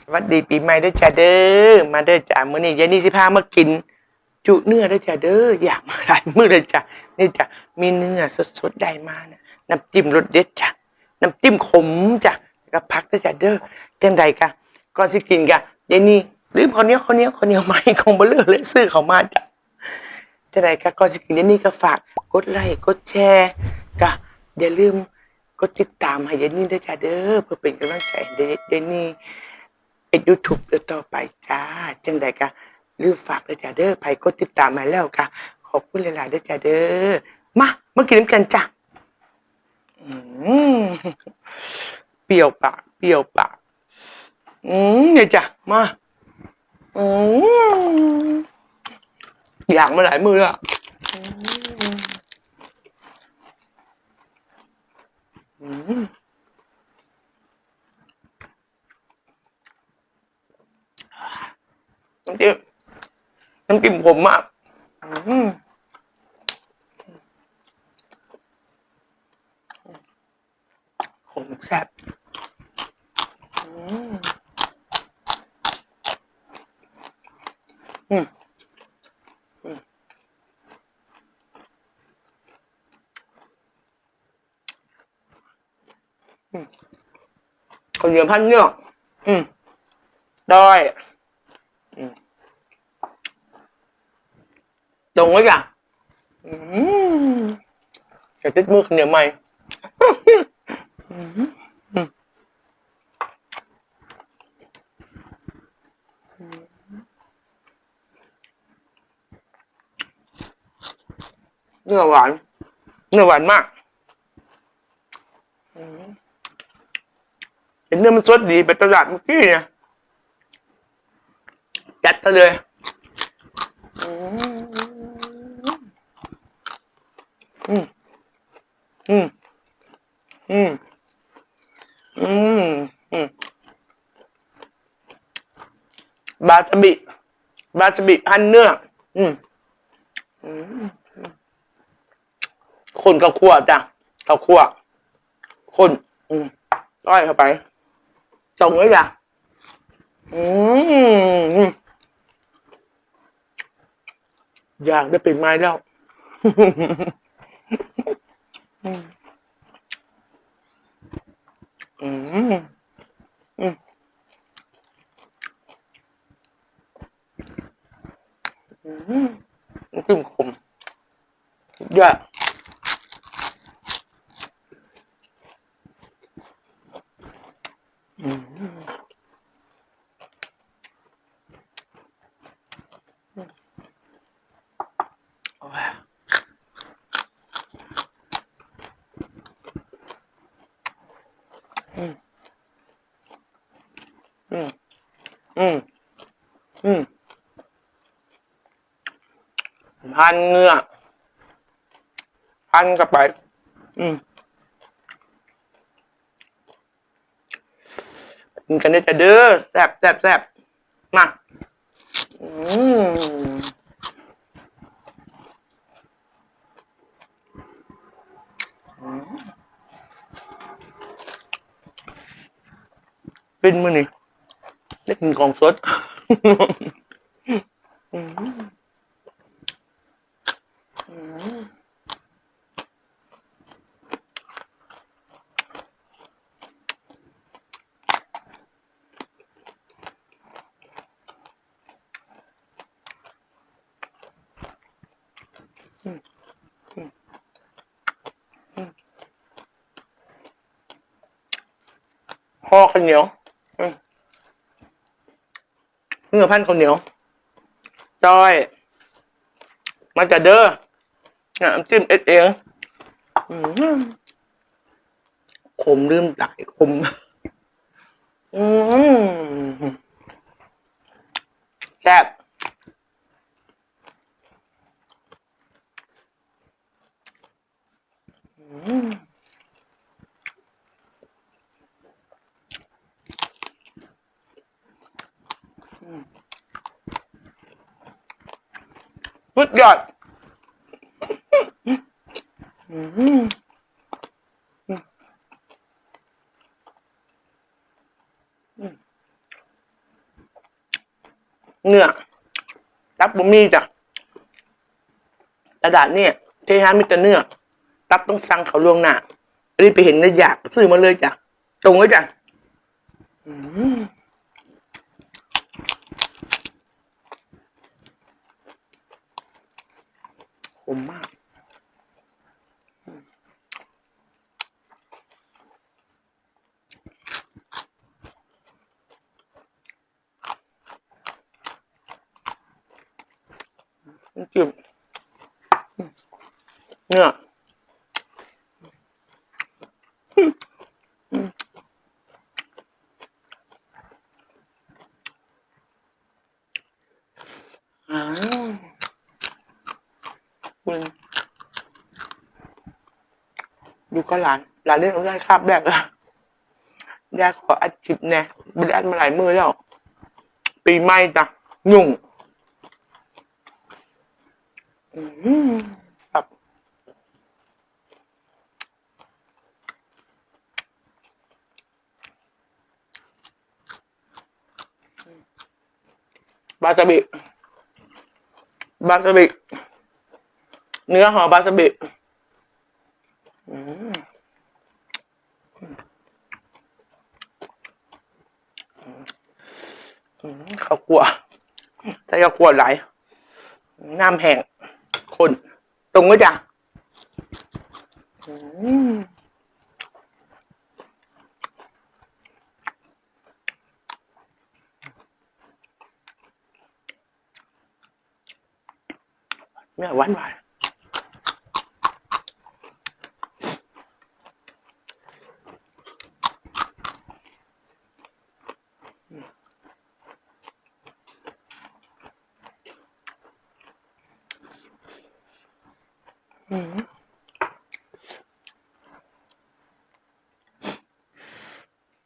สวัสดีปีใหม่ด้วยจ้าเด้อ มาเด้อจ้ามื้อนี้ยายนี่สิพามากิน จุเนื้อด้วยจ้าเด้อ อยากมาหลายมื้อเลยจ้ะนี่จ้ะมีเนื้อสดๆได้มานะน้ำจิ้มรสเด็ดจ้ะน้ำจิ้มขมจ้ะแล้วก็พักด้วยจ้าเด้อจังใดกะก่อนสิกินกะยายนี่ลืมคนนี้คนนี้คนนี้ไม่คงบ่เลือกเลยซื้อเขามาจ้ะจังใดกะก่อนสิกินยายนี่ก็ฝากกดไลค์กดแชร์กะอย่าลืมกดติดตามให้ยายนี่ด้วยจ้าเด้อเพื่อเป็นกำลังใจให้ยายนี่ เป็นยูทูบเดี๋ยวต่อไปจ้า จังใดกะลืมฝากเลยจ้าเด้อไผกดติดตามมาแล้วกะขอบคุณหลายๆด้วยจ้าเด้อ มามากินน้ำกันจ้ะอืมเปรี้ยวปากเปรี้ยวปากอืมเนี่ยจ้ะมาอืมอยากมาหลายมืออะอืมอืม น้ำจิ้มน้ำจิ้มผมมากอืมผมแซ่บอืมอืมอืมอืมข้าเหนียวพันเนื้ออืมได้อืม ตรงไว้จ้ะจะติดมือเหนียวไหมเนื้อหวาน เนื้อหวานมากเห็นเนื้อมันสดดีแบบตลาดเมื่อกี้เนี่ยจัดไปเลย อืม อืมอืมอืมอืมอืมบาสบิ บาสบิพันเนื้อ อืมอืมคนกับขั่วจ้ะกับขั่วคน อืมต้อยเข้าไป ตรงไว้จ้ะอืมอยากได้เป็นไม้แล้ว อืม อืม อืม อืมน้ำจิ้มขมยอดอืมโอ้ยอืม อืม อืม อืมพันเงือพันกับไป อืมกินกันได้แต่เด้อแซ่บแซ่บแซ่บมา อืมอืมเป็นมือนี่ ได้กินของสดอืมอืมห่อข้าวเหนียวอืม เนื้อพันข้าวเหนียวจอย มาจากเด้อน้ำจิ้มเอ็ดเองขมลืมไหลขมแซ่บอืม สุดยอดเนื้อตับบะมี่จ้ะกระดาษเนี่ยเทฮามิแต่เนื้อตับต้องสั่งเขาลวงหน้ารีบไปเห็นแล้วอยากซื้อมาเลยจ้ะ ตรงไว้จ้ะ อืม อมมากจิ้มเนื้ออ้าวคุณดู ก็หลานหลานเล่นเอาได้คาบแบกอะยายขออัดคลิปแน่ไม่ได้อัดมาหลายมือแล้วปีใหม่จ้ะยุ่งอืมครับบาซาบิบาซาบิเนื้อห่อบาซาบิ ข้าวคั่วใส่ข้าวคั่วหลายน้ำแห้งคนตรงก็จ้ะอืมเนี่ยหวานหวาน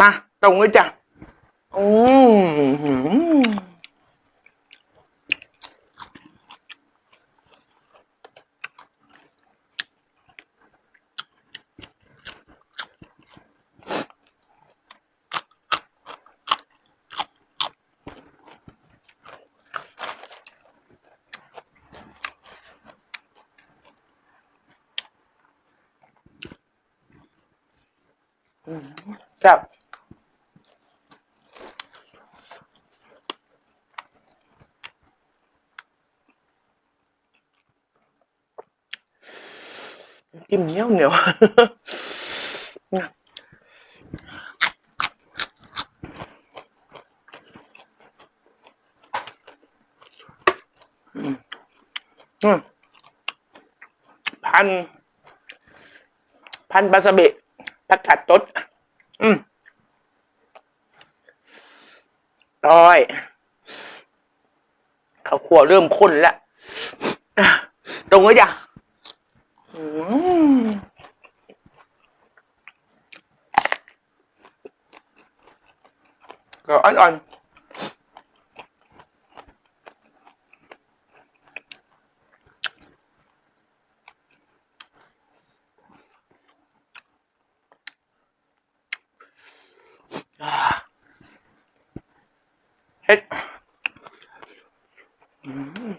มา ตรงเลยจ้ะอืม ครับจิ้มเหนียวเหนียวอืมอืมพัน พันบาสเบะผักกาดตด อืม ร้อยข้าวคั่วเริ่มข้นแล้วอะตรงไว้จ้ะอืมก็อ่อนๆ เฮ็ดอืม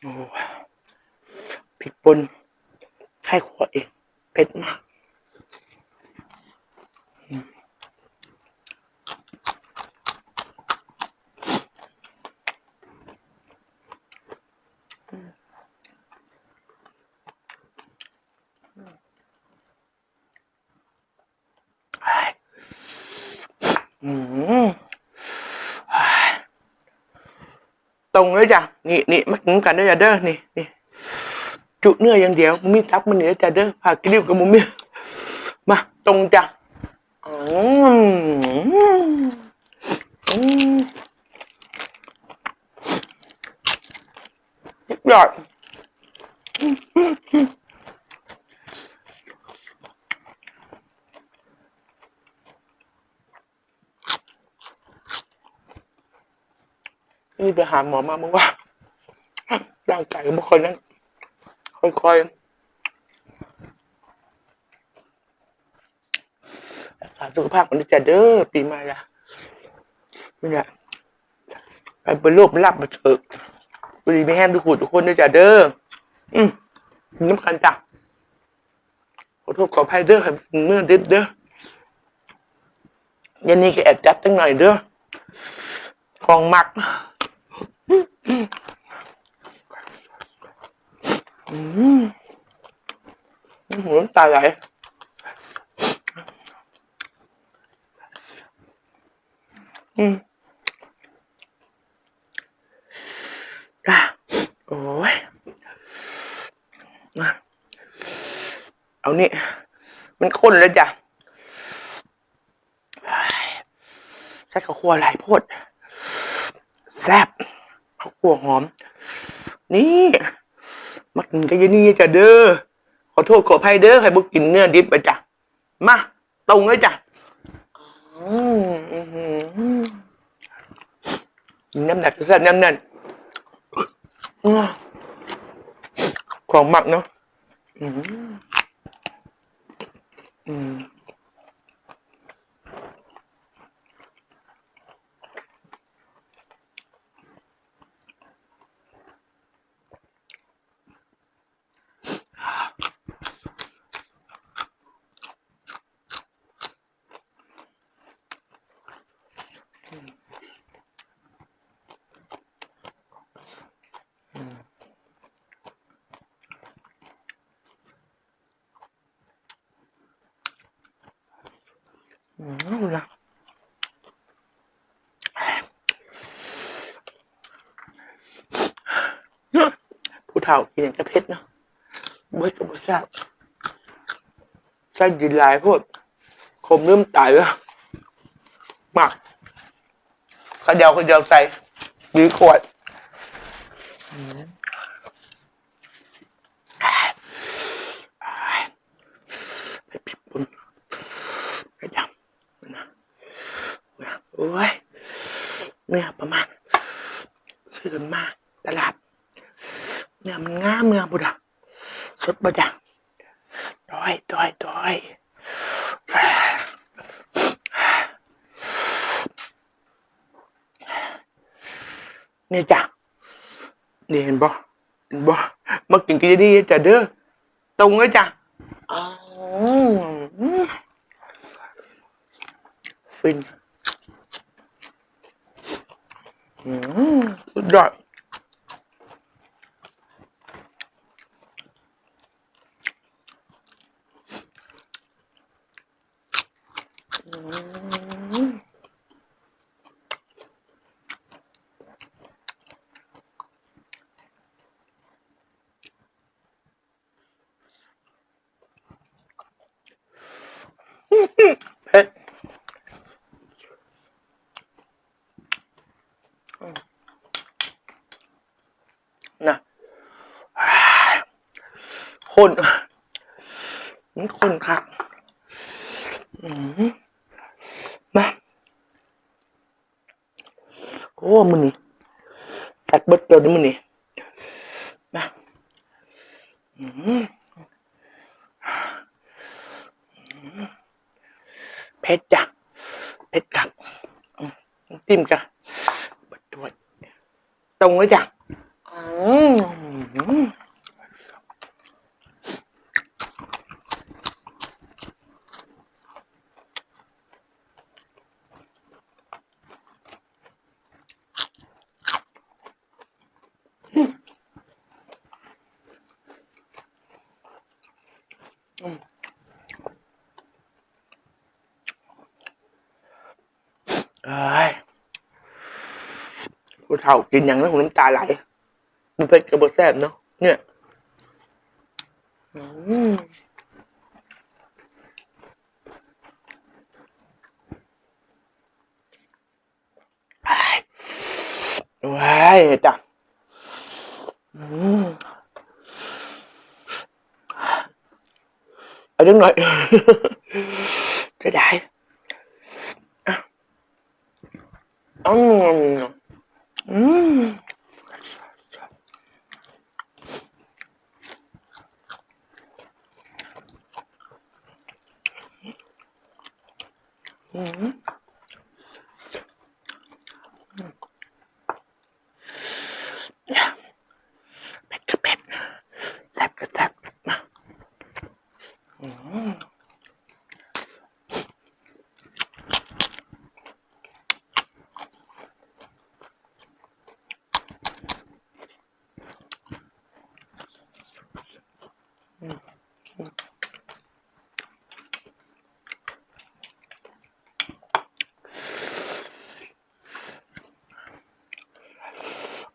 โอ้ผิดปนไข่ขวดเองเผ็ดมาก ตรงเลยจ้ะนี่นี่มากินกันด้วยจ้ะเด้อนี่นี่จุเนื้ออย่างเดียวมึงมีทับมันเหนือจ้ะเด้อผักกริ้วกับมึงมีมาตรงจ้ะอืมอืมสุดยอด นี่ไปหาหมอมาเมื่อว่าร่างกายของคนนั้นค่อยๆรักษาสุขภาพของดิฉันเด้อปีใหม่ละนี่แหละไปเป็นโรคลับมาเถอะบุรีไม่แห้งทุกคนทุกคนจ้ะเด้ออืมน้ำคันจ้ะขอโทษขออภัยเด้อครับเมื่อเดิดเด้อยันนี้ก็แอบจัดตั้งหน่อยเด้อของมัก อืมหัวน้ำตาไหลอืมอะโอ้ยมาเอานี่ มันข้นแล้วจ้ะใส่ข้าวคั่วหลายโพดแซ่บ ข้าวคั่วหอม นี่มากินกันยนี่จ้ะเด้อขอโทษขออภัยเด้อใครบอกกินเนื้อดิบไปจ้ะมาตรงเลยจ้ะอืมน้ำหนักจะสั่นน้ำหนักอื้อของหมักเนาะอืมอืม อืมนะผู้เฒ่ากินอย่างจะเผ็ดเนาะเมื่อจะบ่ทราบใส่ดินลายโพดคมเริ่มตายแล้วหมักขาวเดียาวใส่ดีขวดอืมไปปิดปุ่นไปดำนะโอ้ยเนี่ยประมาณซื้อกันมากตลาดเนี่ยมันง่ามเมืองบุดะสดบ่จ้ะด้อยด้อยด้อยเนี่ยจ้ะนี่เห็นบ่เห็นบ่มากินกันดีๆจ้ะเด้อตรงเลยจ้ะอ๋อฟินอืม สุดยอด อืมเผ็ดนะค นมันคนคักมาโอ้มือนี่ตัดเบิดตัวนี้มือนี่มาอืมเผ็ดจ้ะเผ็ดกักอืมจิ้มจ้ะบิดตัวตรงเลยจ้ะอืม เอ้ยผู้เฒ่ากินอย่างนั้นผมน้ำตาไหลมันเผ็ดกระเบอกแซ่บเนาะเนี่ยอืมอ้าว้ายจ้ะอืม เอาเรื่องหน่อย จะได้อะอืมอืม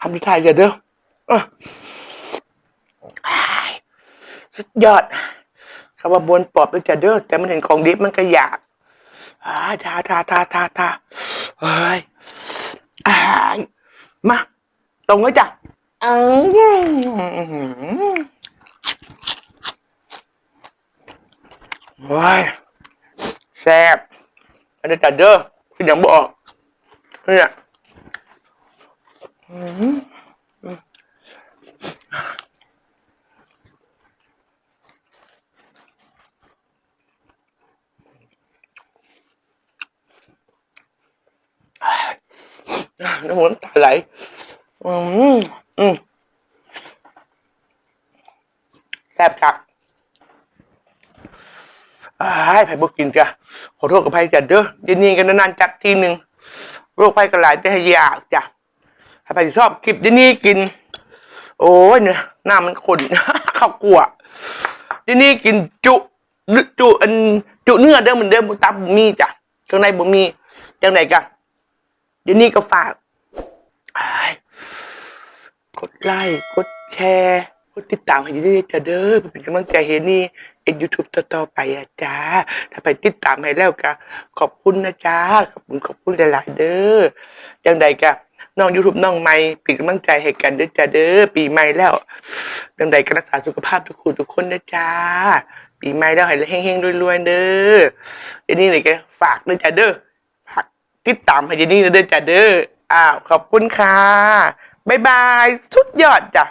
ำที่ไทยอย่าเด้อเอออ้ายสุดยอดคำว่าบนปอบด้วยจ้ะเด้อแต่มันเห็นของดิบมันก็อยากอ้ายทาทาทาทาทาเฮ้ยอ้ายมาตรงไว้จ้ะอืมว้ายแซ่บอันนี้จ้ะเด้อคืออย่างบอกเนี่ยอืม น้ำมันตาไหล อืม อืมแซ่บจักอ้ไผ่บกินจ้ะ ขอโทษกับไผ่จัดเด้อย็นนี้กันนานๆจัดทีหนึ่งโรคไผ่กระหลายจะให้ยากจ้ะ ถ้าไผ่ชอบคลิปเย็นนี้กิน โอ้ยเนี่ยหน้ามันขนข้าวกลัวเย็นนี้กินจุจุอันจุเนื้อเด้อเหมือนเดิมตับบ่มีจ้ะข้างในบ่มีจังไหนกันเดี๋ยวนี้ก็ฝากกดไลค์กดแชร์กดติดตามให้ดีๆจ้ะเด้อเพื่อเป็นกำลังใจให้นี่เอ็นยูทูบต่อๆไปอะจ้าถ้าไปติดตามให้แล้วก็ขอบคุณนะจ้าขอบคุณขอบคุณหลายๆเด้อจังใดก็น้ นองยูทูบน้องไม่ปีกำลังใจให้กันเด้อจ้าเด้อปีใหม่แล้วจังใดก็รักษาสุขภาพทุกคนทุกคนนะจ้า ปีใหม่แล้วให้เฮงๆรวยๆเด้อเดี๋ยวนี้เลยก็ฝากเด้อจ้าเด้อฝากติดตามให้เจนี่นะเด้อจ้าเด้ออ้าวขอบคุณค่ะบ๊ายบาย สุดยอดจ้ะ